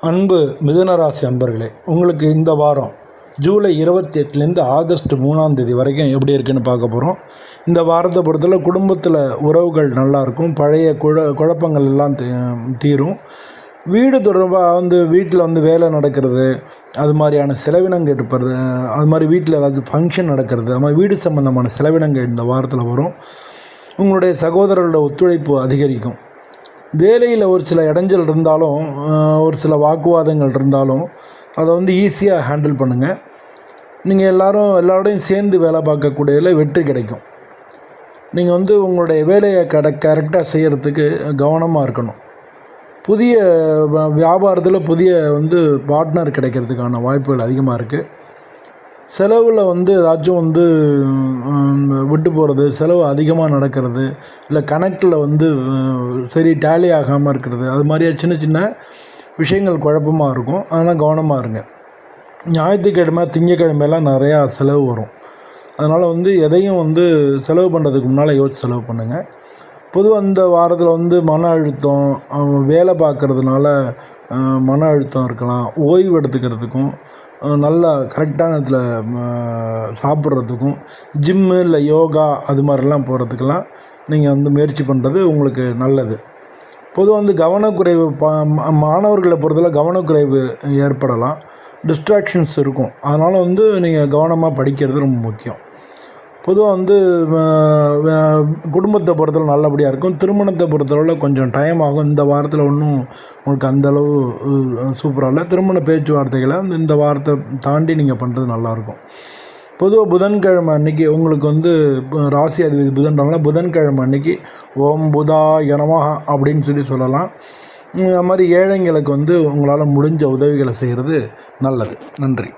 அன்பு மிதுனராசி அன்பர்களே உங்களுக்கு இந்த வாரம் ஜூலை இருபத்தி எட்டுலேருந்து ஆகஸ்ட் மூணாம் தேதி வரைக்கும் எப்படி இருக்குன்னு பார்க்க போகிறோம் இந்த வாரத்தை பொறுத்தவரை குடும்பத்தில் உறவுகள் நல்லாயிருக்கும் பழைய குழ குழப்பங்கள் எல்லாம் தீரும். வீடு தொடர்பாக வந்து வீட்டில் வந்து வேலை நடக்கிறது அது மாதிரியான செலவினங்கள் எடுப்பது அது மாதிரி வீட்டில் ஏதாவது ஃபங்க்ஷன் நடக்கிறது அது மாதிரி வீடு சம்மந்தமான செலவினங்கள் இந்த வாரத்தில் வரும். உங்களுடைய சகோதரர்களோட ஒத்துழைப்பு அதிகரிக்கும். வேலையில் ஒரு சில இடைஞ்சல் இருந்தாலும் ஒரு சில வாக்குவாதங்கள் இருந்தாலும் அதை வந்து ஈஸியாக ஹேண்டில் பண்ணுங்கள் நீங்கள் எல்லோரும் எல்லாரோடையும் சேர்ந்து வேலை பார்க்கக்கூடியதில் வெற்றி கிடைக்கும். நீங்கள் வந்து உங்களுடைய வேலையை கட கரெக்டாக செய்கிறதுக்கு கவனமாக இருக்கணும். புதிய வ- வியாபாரத்தில் புதிய வந்து பார்ட்னர் கிடைக்கிறதுக்கான வாய்ப்புகள் அதிகமாக இருக்குது செலவில் வந்து ஏதாச்சும் வந்து விட்டு போகிறது செலவு அதிகமாக நடக்கிறது இல்லை கணக்கில் வந்து சரி டேலி ஆகாமல் இருக்கிறது அது மாதிரியா சின்ன சின்ன விஷயங்கள் குழப்பமாக இருக்கும். அதனால் கவனமாக இருங்க. ஞாயிற்றுக்கிழமை திங்கக்கிழமையெல்லாம் நிறையா செலவு வரும். அதனால் வந்து எதையும் வந்து செலவு பண்ணுறதுக்கு முன்னால் யோசிச்சு செலவு பண்ணுங்கள் பொதுவாக இந்த வாரத்தில் வந்து மன அழுத்தம் வேலை பார்க்குறதுனால மன அழுத்தம் இருக்கலாம். ஓய்வு எடுத்துக்கிறதுக்கும் நல்லா கரெக்டான இடத்துல சாப்பிட்றதுக்கும் ஜிம்மு இல்லை யோகா அது மாதிரிலாம் போகிறதுக்கெல்லாம் நீங்கள் வந்து முயற்சி பண்ணுறது உங்களுக்கு நல்லது. பொதுவாக வந்து கவனக்குறைவு பா மா- மாணவர்களை பொறுத்தவரை கவனக்குறைவு ஏற்படலாம். டிஸ்ட்ராக்ஷன்ஸ் இருக்கும். அதனால் வந்து நீங்கள் கவனமாக படிக்கிறது ரொம்ப முக்கியம். பொதுவாக வந்து குடும்பத்தை பொறுத்தவரை நல்லபடியாக இருக்கும். திருமணத்தை பொறுத்தளவில் கொஞ்சம் டைம் ஆகும். இந்த வாரத்தில் ஒன்றும் உங்களுக்கு அந்தளவு சூப்பராக இல்லை. திருமண பேச்சுவார்த்தைகளை இந்த வாரத்தை தாண்டி நீங்கள் பண்ணுறது நல்லாயிருக்கும் பொதுவாக புதன்கிழமை அன்னைக்கு உங்களுக்கு வந்து ராசி அதிபதி புதன்றாங்களா புதன்கிழமை அன்னைக்கு ஓம் புதா எனமாக அப்படின்னு சொல்லி சொல்லலாம். அது மாதிரி ஏழைங்களுக்கு வந்து உங்களால் முடிஞ்ச உதவிகளை செய்கிறது நல்லது. நன்றி.